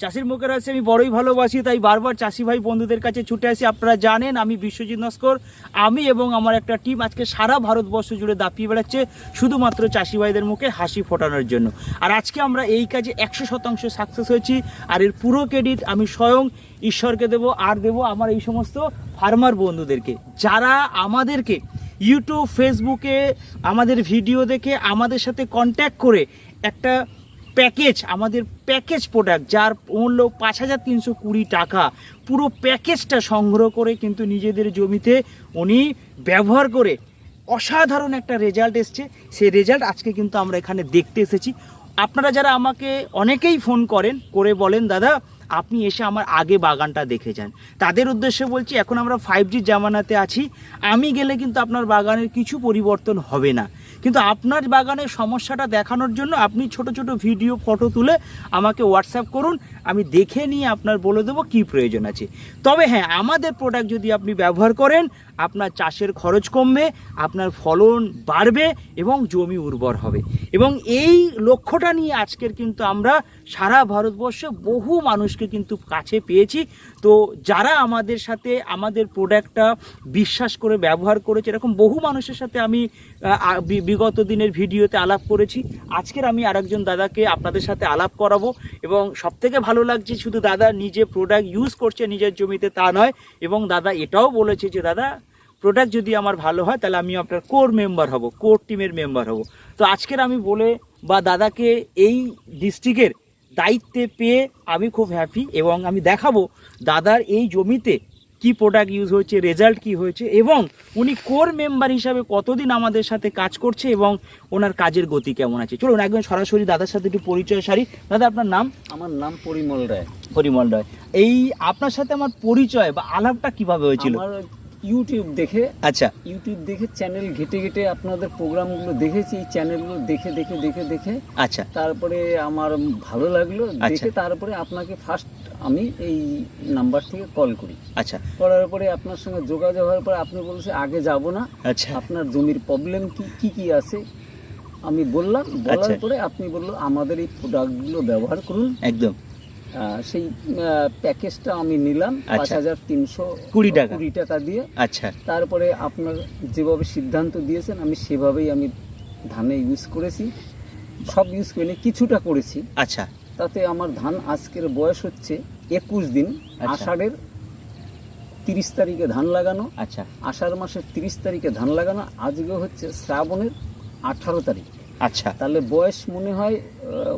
চাষির মুখের আছে আমি বড়ই ভালোবাসি, তাই বারবার চাষি ভাই বন্ধুদের কাছে ছুটে আসি। আপনারা জানেন, আমি বিশ্বজিৎ নস্কর, আমি এবং আমার একটা টিম আজকে সারা ভারতবর্ষ জুড়ে দাপিয়ে বেড়াচ্ছে, শুধুমাত্র চাষি ভাইদের মুখে হাসি ফোটানোর জন্য। আর আজকে আমরা এই কাজে একশো শতাংশ সাকসেস হয়েছি, আর এর পুরো ক্রেডিট আমি স্বয়ং ঈশ্বরকে দেব, আর দেব আমার এই সমস্ত ফার্মার বন্ধুদেরকে। যারা আমাদেরকে ইউটিউব ফেসবুকে আমাদের ভিডিও দেখে আমাদের সাথে কন্ট্যাক্ট করে একটা প্যাকেজ, আমাদের প্যাকেজ প্রোডাক্ট যার মূল্য পাঁচ হাজার তিনশো কুড়ি টাকা, পুরো প্যাকেজটা সংগ্রহ করে কিন্তু নিজেদের জমিতে উনি ব্যবহার করে অসাধারণ একটা রেজাল্ট এসছে। সেই রেজাল্ট আজকে কিন্তু আমরা এখানে দেখতে এসেছি। আপনারা যারা আমাকে অনেকেই ফোন করেন, করে বলেন, দাদা, আপনি এসে আমার আগে বাগানটা দেখে যান। তাদের উদ্দেশ্যে বলছি, এখন আমরা ফাইভ জি জামানাতে আছি। আমি গেলে কিন্তু আপনার বাগানের কিছু পরিবর্তন হবে না। কিন্তু আপনার বাগানের সমস্যাটা দেখানোর জন্য আপনি ছোট ছোট ভিডিও, ফটো তুলে আমাকে হোয়াটসঅ্যাপ করুন, আমি দেখে নিয়ে আপনার বলে দেবো কি প্রয়োজন আছে। তবে হ্যাঁ আমাদের প্রোডাক্ট যদি আপনি ব্যবহার করেন, আপনার চাষের খরচ কমবে, আপনার ফলন বাড়বে এবং জমি উর্বর হবে। এবং এই লক্ষ্যটা নিয়ে আজকের কিন্তু আমরা সারা ভারতবর্ষে বহু মানুষকে কিন্তু কাছে পেয়েছি। তো যারা আমাদের সাথে, আমাদের প্রোডাক্টটা বিশ্বাস করে ব্যবহার করেছে, এরকম বহু মানুষের সাথে আমি বিগত দিনের ভিডিওতে আলাপ করেছি। আজকের আমি আরেকজন দাদাকে আপনাদের সাথে আলাপ করাবো এবং সবথেকে ভালো লাগছে শুধু দাদা নিজে প্রোডাক্ট ইউজ করছে নিজের জমিতে তা নয়, এবং দাদা এটাও বলেছে যে, দাদা প্রোডাক্ট যদি আমার ভালো হয়, তাহলে আমি আপনার কোর মেম্বার হব কোর টিমের মেম্বার হব। তো আজকের আমি বলে বা দাদাকে এই ডিস্ট্রিক্টের দায়িত্বে পেয়ে আমি খুব হ্যাপি এবং আমি দেখাবো দাদার এই জমিতে কি প্রোডাক্ট ইউজ হয়েছে রেজাল্ট কি হয়েছে এবং উনি কোর মেম্বার হিসাবে কতদিন আমাদের সাথে কাজ করছে এবং ওনার কাজের গতি কেমন আছে। চলুন একদম সরাসরি দাদার সাথে একটু পরিচয় সারি। দাদা আপনার নাম? আমার নাম পরিমল রায়। পরিমল রায়। এই আপনার সাথে আমার পরিচয় বা আলাপটা কীভাবে হয়েছিল? ইউটিউব দেখে আচ্ছা। ইউটিউব দেখে চ্যানেল ঘেটে ঘেটে আপনাদের প্রোগ্রামগুলো দেখেছি এই চ্যানেলগুলো দেখে দেখে দেখে দেখে। আচ্ছা। তারপরে আমার ভালো লাগল আচ্ছা। দেখে তারপরে আপনাকে ফার্স্ট আমি এই নাম্বার থেকে কল করি। আচ্ছা। করার পরে আপনার সঙ্গে যোগাযোগ হওয়ার পরে আপনি বলছে আগে যাব না। আচ্ছা। আপনার জমির প্রবলেম কি কি কি আছে? আমি বললাম বলার আচ্ছা। পরে আপনি বলল আমাদের এই প্রোডাক্টগুলো ব্যবহার করুন। একদম। সেই প্যাকেজটা আমি নিলাম পাঁচ আচ্ছা। হাজার তিনশো কুড়ি টাকা। কুড়ি টাকা দিয়ে। আচ্ছা। তারপরে আপনার যেভাবে সিদ্ধান্ত দিয়েছেন আমি সেভাবেই আমি ধানে ইউজ করেছি। সব ইউজ করিনি কিছুটা করেছি। আচ্ছা। তাতে আমার ধান আজকের বয়স হচ্ছে একুশ দিন। আচ্ছা। আষাঢ়ের তিরিশ তারিখে ধান লাগানো। আচ্ছা। আষাঢ় মাসের তিরিশ তারিখে ধান লাগানো। আজকে হচ্ছে শ্রাবণের আঠারো তারিখ। আচ্ছা। তাহলে বয়স মনে হয়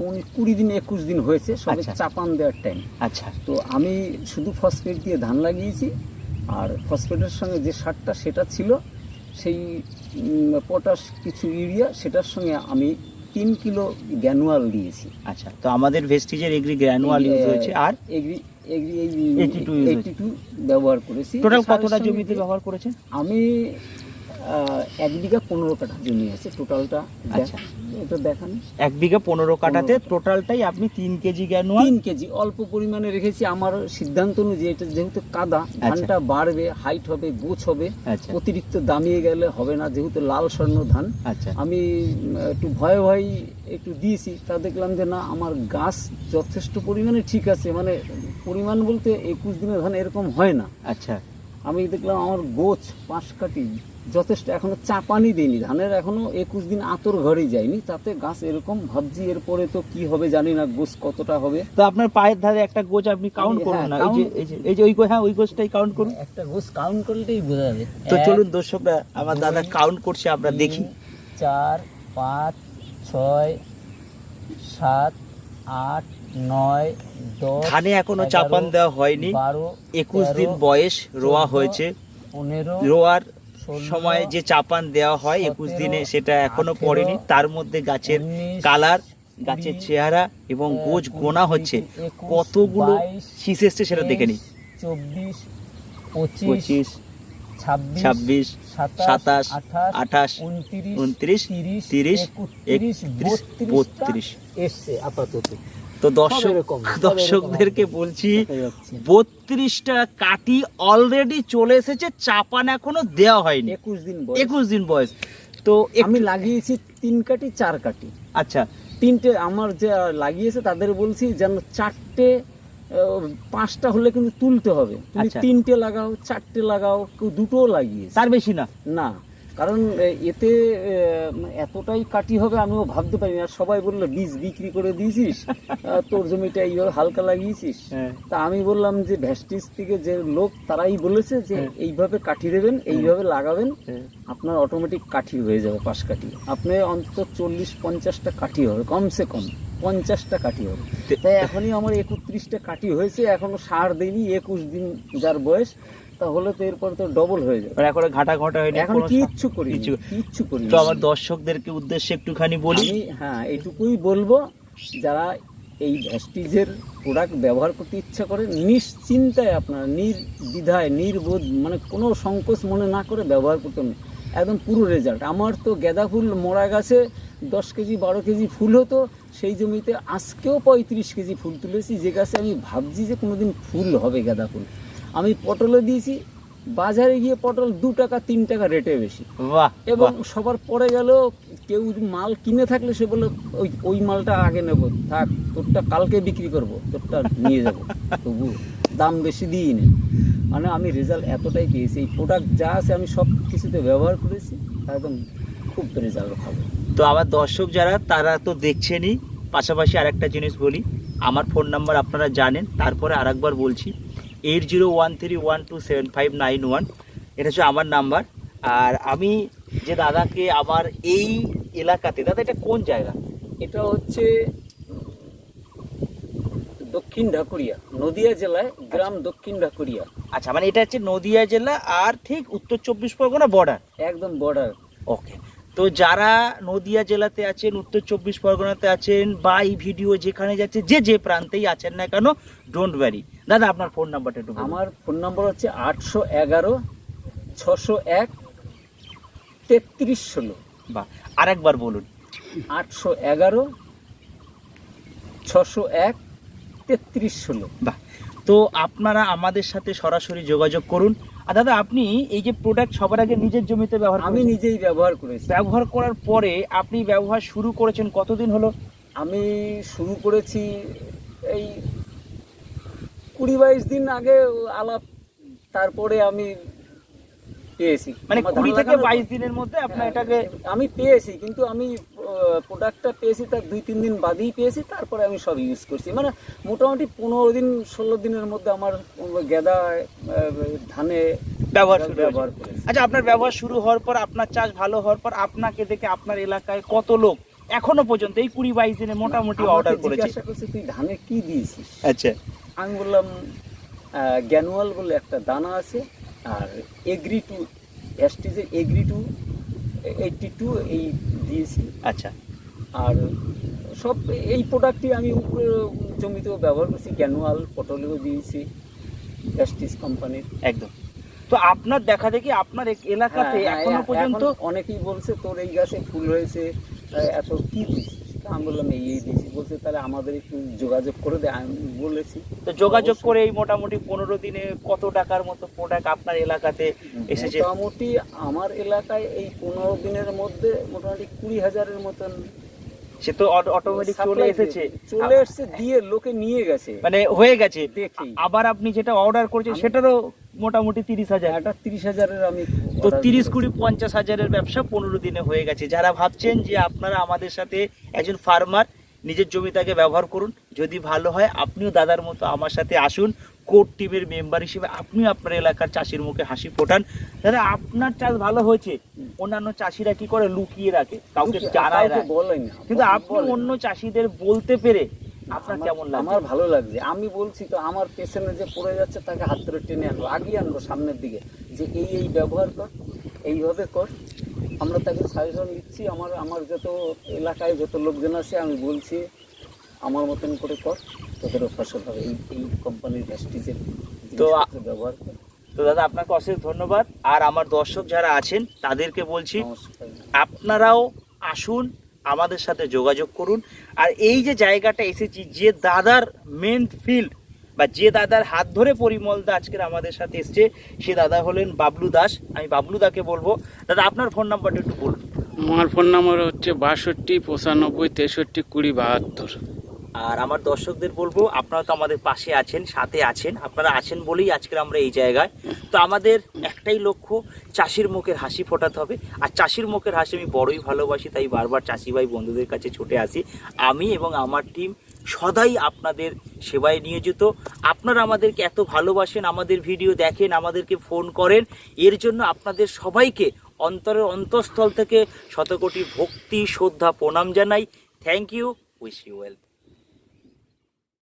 উনি কুড়ি দিন একুশ দিন হয়েছে সবে আচ্ছা। চাপান দেওয়ার টাইম আচ্ছা। তো আমি শুধু ফসফেট দিয়ে ধান লাগিয়েছি আর ফসফেটের সঙ্গে যে সারটা সেটা ছিল সেই পটাশ কিছু ইউরিয়া সেটার সঙ্গে আমি তিন কিলো গ্যানুয়াল দিয়েছি। আচ্ছা তো আমাদের ভেস্টিজের এগ্রি গ্র্যানুয়াল ইউজ হয়েছে আর? এগ্রি এগ্রি এই এইটি টু ব্যবহার করেছি। টোটাল কতটা জমিতে ব্যবহার করেছেন? আমি এক বিঘা পনেরো কাঠা জমি আছে টোটালটা আচ্ছা। এটা দেখান। এক বিঘা পনেরো কাঠাতে টোটালটাই আপনি তিন কেজি গ্র্যানুয়াল তিন কেজি অল্প পরিমাণে রেখেছি। আমার সিদ্ধান্ত অনুযায়ী এটা যেহেতু কাদা ধানটা বাড়বে হাইট হবে গোছ হবে আচ্ছা। অতিরিক্ত দামিয়ে গেলে হবে না যেহেতু লাল স্বর্ণ ধান। আচ্ছা। আমি একটু ভয়ে ভয়ে একটু দিয়েছি তা দেখলাম যে না আমার গাছ যথেষ্ট পরিমাণে ঠিক আছে। মানে পরিমাণ বলতে একুশ দিনের ধান এরকম হয় না। আচ্ছা। আমি দেখলাম আমার গোছ পাঁচ কাটি যথেষ্ট এখনও চাপানি দিইনি ধানের এখনও একুশ দিন আতর ঘরেই যায়নি। তাতে গাছ এরকম ভাবছি এরপরে তো কি হবে জানি না গোছ কতটা হবে। তো আপনার পায়ের ধারে একটা গোছ আপনি কাউন্ট করুন হ্যাঁ, না এই যে এই যে ওই গো- হ্যাঁ ওই গোছটাই কাউন্ট করুন। একটা গোছ কাউন্ট করলেই বোঝা যাবে। তো চলুন দর্শকরা আমার দাদা কাউন্ট করছে আমরা দেখি। চার পাঁচ ছয় সাত আট নয় ধানে এখনও চাপান দেওয়া হয়নি। একুশ দিন বয়স রোয়া হয়েছে। রোয়ার সময় যে চাপান দেওয়া হয় একুশ দিনে সেটা এখনও পড়েনি। তার মধ্যে গাছের কালার গাছের চেহারা এবং গোজ গোনা হচ্ছে। কতগুলো শীষ এসছে সেটা দেখে নিই। চব্বিশ পঁচিশ ছাব্বিশ সাতাশ আঠাশ উনত্রিশ তিরিশ তিরিশ একত্রিশ বত্রিশ। এসছে আপাতত। তো দর্শক দর্শকদেরকে বলছি বত্রিশটা কাটি অলরেডি চলে এসেছে চাপান এখনও দেওয়া হয়নি। একুশ দিন একুশ দিন বয়স। তো আমি লাগিয়েছি তিন কাটি চার কাটি আচ্ছা। তিনটে আমার যে লাগিয়েছে তাদের বলছি যেন চারটে পাঁচটা হলে কিন্তু তুলতে হবে। তুমি আচ্ছা। তিনটে লাগাও চারটে লাগাও কেউ দুটোও লাগিয়েছে। তার বেশি না? না। কারণ এতে এতটাই কাটি হবে আমিও ভাবতে পারিনি আর সবাই বলল বীজ বিক্রি করে দিয়েছিস? তোর জমিটা এইভাবে হালকা লাগিয়েছিস? হ্যাঁ। তা আমি বললাম যে ভ্যাস্টিস থেকে যে লোক তারাই বলেছে যে হ্যাঁ। এইভাবে কাঠি দেবেন এইভাবে লাগাবেন আপনার অটোমেটিক কাঠি হয়ে যাবে পাশ কাঠি। আপনি অন্তত চল্লিশ পঞ্চাশটা কাঠি হবে কমসে কম পঞ্চাশটা কাঠি হবে। তাই এখনই আমার একত্রিশটা কাঠি হয়েছে এখনও সার দেয়নি একুশ দিন যার বয়স। তাহলে তো এরপর তো ডবল হয়ে যাবে। মানে এখন ঘাটা ঘটা হয়নি এখন কিচ্ছু করি কিচ্ছু- কিচ্ছু করি তো আমার দর্শকদেরকে উদ্দেশ্যে একটুখানি বলি। হ্যাঁ এইটুকুই বলব যারা এই ভ্যাস্টিজের প্রোডাক্ট ব্যবহার করতে ইচ্ছা করে নিশ্চিন্তায় আপনার নির্দ্বিধায় নির্বোধ মানে কোনো সংকোচ মনে না করে ব্যবহার করতে একদম পুরো রেজাল্ট আমার তো গাঁদা ফুল মরা গাছে দশ কেজি বারো কেজি ফুল হতো সেই জমিতে আজকেও পঁয়ত্রিশ কেজি ফুল তুলেছি। যে গাছে আমি ভাবছি যে কোনোদিন ফুল হবে গাঁদা ফুল। আমি পটলে দিয়েছি বাজারে গিয়ে পটল দু টাকা তিন টাকা রেটে বেশি। বাহ এবং সবার পরে গেল কেউ মাল কিনে থাকলে সে বলে ওই ওই মালটা আগে নেব থাক তোরটা কালকে বিক্রি করব তোরটা নিয়ে যাব। তবু দাম বেশি দিই নি মানে আমি রেজাল্ট এতটাই পেয়েছি এই প্রোডাক্ট যা আছে আমি সব কিছুতে ব্যবহার করেছি একদম খুব রেজাল্ট ভালো তো আমার দর্শক যারা তারা তো দেখছেনই। পাশাপাশি আরেকটা জিনিস বলি আমার ফোন নাম্বার আপনারা জানেন তারপরে আরেকবার বলছি। Eight zero one three one two seven five nine one এটা হচ্ছে আমার নাম্বার। আর আমি যে দাদাকে আমার এই এলাকাতে দাদা এটা কোন জায়গা? এটা হচ্ছে দক্ষিণ ঢাকুরিয়া নদিয়া জেলায় গ্রাম দক্ষিণ ঢাকুরিয়া। আচ্ছা মানে এটা হচ্ছে নদিয়া জেলা আর ঠিক উত্তর চব্বিশ পরগনা বর্ডার একদম বর্ডার ওকে তো যারা নদিয়া জেলাতে আছেন উত্তর চব্বিশ পরগনাতে আছেন বা এই ভিডিও যেখানে যাচ্ছে যে যে প্রান্তেই আছেন না কেন ডোন্ট ওয়ারি দাদা আপনার ফোন নাম্বারটা একটু আমার ফোন নম্বর হচ্ছে আটশো এগারো ছশো এক তেত্রিশ ষোলো। বাহ আরেকবার বলুন। আটশো এগারো ছশো এক তেত্রিশ ষোলো। বাহ তো আপনারা আমাদের সাথে সরাসরি যোগাযোগ করুন। আর দাদা আপনি এই যে প্রোডাক্ট সবার আগে নিজের জমিতে ব্যবহার আমি নিজেই ব্যবহার করেছি। ব্যবহার করার পরে আপনি ব্যবহার শুরু করেছেন কতদিন হলো? আমি শুরু করেছি এই কুড়ি বাইশ দিন আগে আলাপ তারপরে আমি পেয়েছি। মানে কুড়ি থেকে বাইশ দিনের মধ্যে আপনার হ্যাঁ, এটাকে আমি পেয়েছি কিন্তু আমি প্রোডাক্টটা পেয়েছি তার দুই তিন দিন বাদেই পেয়েছি তারপরে আমি সব ইউজ করছি। মানে মোটামুটি পনেরো দিন ষোলো দিনের মধ্যে আমার গেদা ধানে ব্যবহার শুরু ব্যবহার আচ্ছা আপনার ব্যবহার শুরু হওয়ার পর আপনার চাষ ভালো হওয়ার পর আপনাকে দেখে আপনার এলাকায় কত লোক এখনও পর্যন্ত এই কুড়ি বাইশ দিনে মোটামুটি অর্ডার করেছে। তুই ধানে কি দিয়েছিস? আচ্ছা। আমি বললাম গ্যানুয়াল বলে একটা দানা আছে আর এগ্রি টু অ্যাস্টিজের এগ্রি টু এইটটি টু এই দিয়েছি। আচ্ছা। আর সব এই প্রোডাক্টটি আমি উপরে জমিতেও ব্যবহার করছি গ্যানুয়াল পটলেও দিয়েছি অ্যাস্টিজ কোম্পানির। একদম। তো আপনার দেখা দেখি আপনার এক এলাকাতে হ্যাঁ, এখনও পর্যন্ত অনেকেই বলছে তোর এই গাছে ফুল হয়েছে এত কি দিয়েছিস আমি বললাম এই এই দিয়েছি। বলছে তাহলে আমাদের একটু যোগাযোগ করে দে। আমি বলেছি। তো যোগাযোগ করে এই মোটামুটি পনেরো দিনে কত টাকার মতো প্রোডাক্ট আপনার এলাকাতে এসেছে? মোটামুটি আমার এলাকায় এই পনেরো দিনের মধ্যে মোটামুটি কুড়ি হাজারের মতন সে তো অটোমেটিক চলে এসেছে। চলে এসছে দিয়ে লোকে নিয়ে গেছে। মানে হয়ে গেছে। দেখি। আবার আপনি যেটা অর্ডার করেছেন সেটারও মোটামুটি তিরিশ হাজার। একটা তিরিশ হাজারের আমি তো তিরিশ কুড়ি পঞ্চাশ হাজারের ব্যবসা পনেরো দিনে হয়ে গেছে। যারা ভাবছেন যে আপনারা আমাদের সাথে একজন ফার্মার নিজের জমিটাকে ব্যবহার করুন যদি ভালো হয় আপনিও দাদার মতো আমার সাথে আসুন কোর্ট টিমের মেম্বার হিসেবে আপনিও আপনার এলাকার চাষির মুখে হাসি ফোটান। দাদা আপনার চাষ ভালো হয়েছে? অন্যান্য চাষিরা কি করে লুকিয়ে রাখে? কাউকে কাউকে জানায় না। কিন্তু আপনি অন্য চাষিদের বলতে পেরে আপনার কেমন লাগে আমার ভালো লাগছে। আমি বলছি তো আমার পেছনে যে পড়ে যাচ্ছে তাকে হাত ধরে টেনে আনব আগিয়ে আনব সামনের দিকে। যে এই এই ব্যবহার কর এইভাবে কর। আমরা তাকে সাজেশন দিচ্ছি আমার আমার যত এলাকায় যত লোকজন আছে আমি বলছি আমার মতন করে কর তোদেরও ফসল হবে। এই এই কোম্পানির ভ্যাস্টিজের তো ব্যবহার কর। তো দাদা আপনাকে অশেষ ধন্যবাদ। আর আমার দর্শক যারা আছেন তাদেরকে বলছি আপনারাও আসুন আমাদের সাথে যোগাযোগ করুন। আর এই যে জায়গাটা এসেছি, যে দাদার মেন ফিল্ড বা যে দাদার হাত ধরে পরিমল দা আজকের আমাদের সাথে এসছে, সে দাদা হলেন বাবলু দাস। আমি বাবলু দাকে বলব। দাদা, আপনার ফোন নাম্বারটা একটু বলুন। আমার ফোন নাম্বার হচ্ছে বাষট্টি, পঁচানব্বই, তেষট্টি, কুড়ি, বাহাত্তর। আর আমার দর্শকদের বলব, আপনারা তো আমাদের পাশে আছেন, সাথে আছেন। আপনারা আছেন বলেই আজকে আমরা এই জায়গায়। তো আমাদের একটাই লক্ষ্য, চাষির মুখের হাসি ফোটাতে হবে। আর চাষির মুখের হাসি আমি বড়ই ভালোবাসি, তাই বারবার চাষি ভাই বন্ধুদের কাছে ছুটে আসি। আমি এবং আমার টিম সদাই আপনাদের সেবায় নিয়োজিত। আপনারা আমাদেরকে এত ভালোবাসেন, আমাদের ভিডিও দেখেন, আমাদেরকে ফোন করেন। এর জন্য আপনাদের সবাইকে অন্তরের অন্তঃস্থল থেকে শতকোটি ভক্তি, শ্রদ্ধা, প্রণাম জানাই। Thank you wish you well